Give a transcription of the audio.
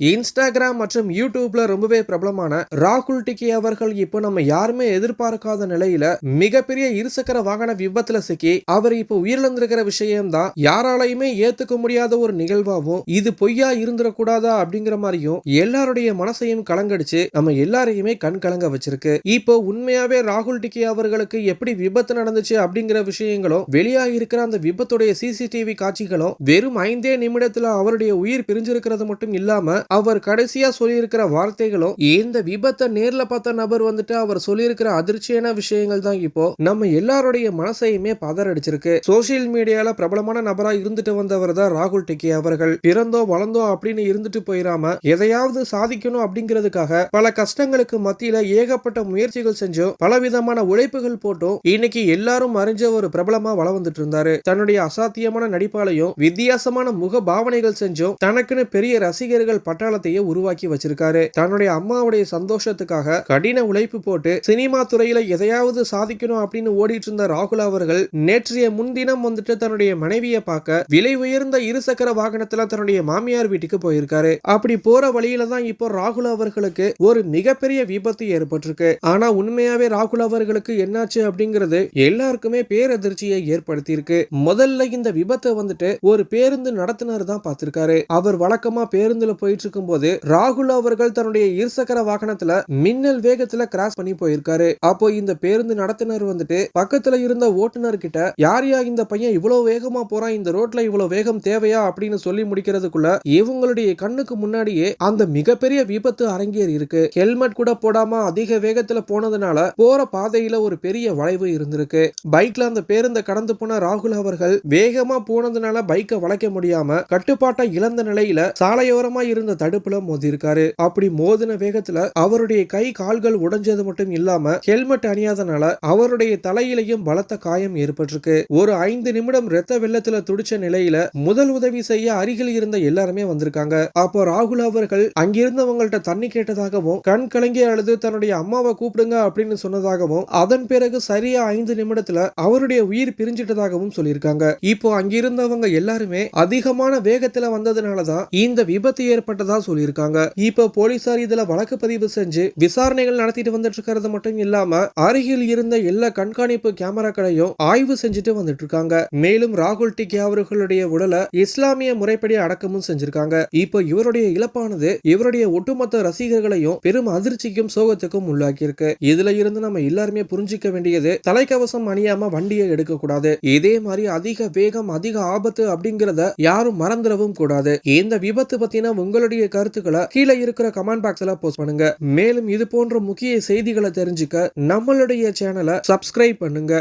Instagram மற்றும் யூடியூப்ல ரொம்பவே பிரபலமான ராகுல் டிக்கி அவர்கள் இப்போ நம்ம யாருமே எதிர்பார்க்காத நிலையில மிகப்பெரிய இருசக்கர வாகன விபத்துல சிக்கி அவர் இப்போ உயிரிழந்திருக்கிற விஷயம்தான் யாராலையுமே ஏத்துக்க முடியாத ஒரு நிகழ்வாகவும் இது பொய்யா இருந்துடக்கூடாதா அப்படிங்கிற மாதிரியும் எல்லாருடைய மனசையும் கலங்கடிச்சு நம்ம எல்லாரையுமே கண் கலங்க வச்சிருக்கு. இப்போ உண்மையாவே ராகுல் டிக்கி அவர்களுக்கு எப்படி விபத்து நடந்துச்சு அப்படிங்கிற விஷயங்களும் வெளியாகிருக்கிற அந்த விபத்துடைய சிசிடிவி காட்சிகளும் வெறும் ஐந்தே நிமிடத்துல அவருடைய உயிர் பிரிஞ்சிருக்கிறது மட்டும் இல்லாம அவர் கடைசியா சொல்லியிருக்கிற வார்த்தைகளும் இந்த விபத்தை நேர்ல பார்த்த நபர் வந்துட்டு அவர் சொல்லியிருக்கிற அதிர்ச்சியான விஷயங்கள் தான் இப்போ நம்ம எல்லாருடைய மனசையுமே பதறடிச்சிருக்கு. சோசியல் மீடியால பிரபலமான நபரா இருந்துட்டு வந்தவர் தான் ராகுல் டெக்கி அவர்கள். பிறந்தோ வளர்ந்தோ அப்படின்னு இருந்துட்டு போயிடாம எதையாவது சாதிக்கணும் அப்படிங்கிறதுக்காக பல கஷ்டங்களுக்கு மத்தியில ஏகப்பட்ட முயற்சிகள் செஞ்சும் பலவிதமான உழைப்புகள் போட்டும் இன்னைக்கு எல்லாரும் அறிஞ்ச ஒரு பிரபலமா வள வந்துட்டு இருந்தாரு. தன்னுடைய அசாத்தியமான நடிப்பாலையும் வித்தியாசமான முக பாவனைகள் செஞ்சும் தனக்குன்னு பெரிய ரசிகர்கள் பட்ட பட்டாளத்தையே உருவாக்கி வச்சிருக்காரு. தன்னுடைய அம்மாவுடைய சந்தோஷத்துக்காக கடின உழைப்பு போட்டு சினிமா துறையில எதையாவது சாதிக்கணும் அப்படின்னு ஓடிட்டு இருந்த ராகுல் அவர்கள் நேற்றைய முன்தினம் வந்துட்டு தன்னுடைய மனைவியை பார்க்க விலை உயர்ந்த இருசக்கர வாகனத்துல தன்னுடைய மாமியார் வீட்டுக்கு போயிருக்காரு. அப்படி போற வழியில தான் இப்போ ராகுல் அவர்களுக்கு ஒரு மிகப்பெரிய விபத்து ஏற்பட்டிருக்கு. ஆனா உண்மையாவே ராகுல் அவர்களுக்கு என்னாச்சு அப்படிங்கிறது எல்லாருக்குமே பேரதிர்ச்சியை ஏற்படுத்தியிருக்கு. முதல்ல இந்த விபத்தை வந்துட்டு ஒரு பேருந்து நடத்துனர் தான் பார்த்திருக்காரு. அவர் வழக்கமா பேருந்துல போயிட்டு போயிட்டு இருக்கும் போது ராகுல் அவர்கள் தன்னுடைய இருசக்கர வாகனத்துல மின்னல் வேகத்துல கிராஸ் பண்ணி போயிருக்காரு. அப்போ இந்த பேருந்து நடத்துனர் வந்துட்டு பக்கத்துல இருந்த ஓட்டுநர் கிட்ட யாரையா இந்த பையன்? இவ்வளவு வேகமா போறான். இந்த ரோட்ல இவ்வளவு வேகம் தேவையா? அப்படின்னு சொல்லி முடிக்கிறதுக்குள்ள இவங்களுடைய கண்ணுக்கு முன்னாடியே அந்த மிகப்பெரிய விபத்து அரங்கேறி இருக்கு. ஹெல்மெட் கூட போடாம அதிக வேகத்துல போனதுனால போற பாதையில ஒரு பெரிய வளைவு இருந்திருக்கு. பைக்ல அந்த பேருந்தை கடந்து போன ராகுல் அவர்கள் வேகமா போனதுனால பைக்கை வளைக்க முடியாம கட்டுப்பாட்டை இழந்த நிலையில சாலையோரமா இருந்த தடுப்புல மோதி இருக்காரு அப்படி மோதின வேகத்துல அவருடைய கை கால்கள் உடைஞ்சது மட்டும் இல்லாம ஹெல்மெட் அணியாதனால அவருடைய தலையிலையும் பலத்த காயம் ஏற்பட்டிருக்கு. ஒரு ஐந்து நிமிடம் ரத்த வெள்ளத்துல துடிச்ச நிலையில முதல் உதவி செய்ய அருகில் இருந்த எல்லாருமே வந்திருக்காங்க. அப்போ ராகுல் அவர்கள் அங்கிருந்தவங்கள்ட்ட தண்ணி கேட்டதாகவும் கண் கலங்கி அழுது தன்னுடைய அம்மாவை கூப்பிடுங்க அப்படின்னு சொன்னதாகவும் அதன் பிறகு சரியா ஐந்து நிமிடத்துல அவருடைய உயிர் பிரிஞ்சிட்டதாகவும் சொல்லியிருக்காங்க. இப்போ அங்கிருந்தவங்க எல்லாருமே அதிகமான வேகத்துல வந்ததுனாலதான் இந்த விபத்து ஏற்பட்ட ஏற்பட்டதா சொல்லியிருக்காங்க. இப்போ போலீசார் இதுல வழக்கு பதிவு செஞ்சு விசாரணைகள் நடத்திட்டு வந்துட்டு இருக்கிறது மட்டும் இல்லாம அருகில் இருந்த எல்லா கண்காணிப்பு கேமராக்களையும் ஆய்வு செஞ்சுட்டு வந்துட்டு இருக்காங்க மேலும் ராகுல் டிகே அவர்களுடைய உடலை இஸ்லாமிய முறைப்படி அடக்கமும் செஞ்சிருக்காங்க. இப்போ இவருடைய இழப்பானது இவருடைய ஒட்டுமொத்த ரசிகர்களையும் பெரும் அதிர்ச்சிக்கும் சோகத்துக்கும் உள்ளாக்கி இருக்கு இதுல இருந்து நம்ம எல்லாருமே புரிஞ்சிக்க வேண்டியது தலைக்கவசம் அணியாம வண்டியை எடுக்க கூடாது இதே மாதிரி அதிக வேகம் அதிக ஆபத்து அப்படிங்கறத யாரும் மறந்துடவும் கூடாது. இந்த விபத்து பத்தின உங்களுடைய கருத்துக்களை கீழே இருக்கிற கமெண்ட் பாக்ஸ்ல போஸ்ட் பண்ணுங்க. மேலும் இது போன்ற முக்கிய செய்திகளை தெரிஞ்சுக்க நம்மளுடைய சேனலை சப்ஸ்கிரைப் பண்ணுங்க.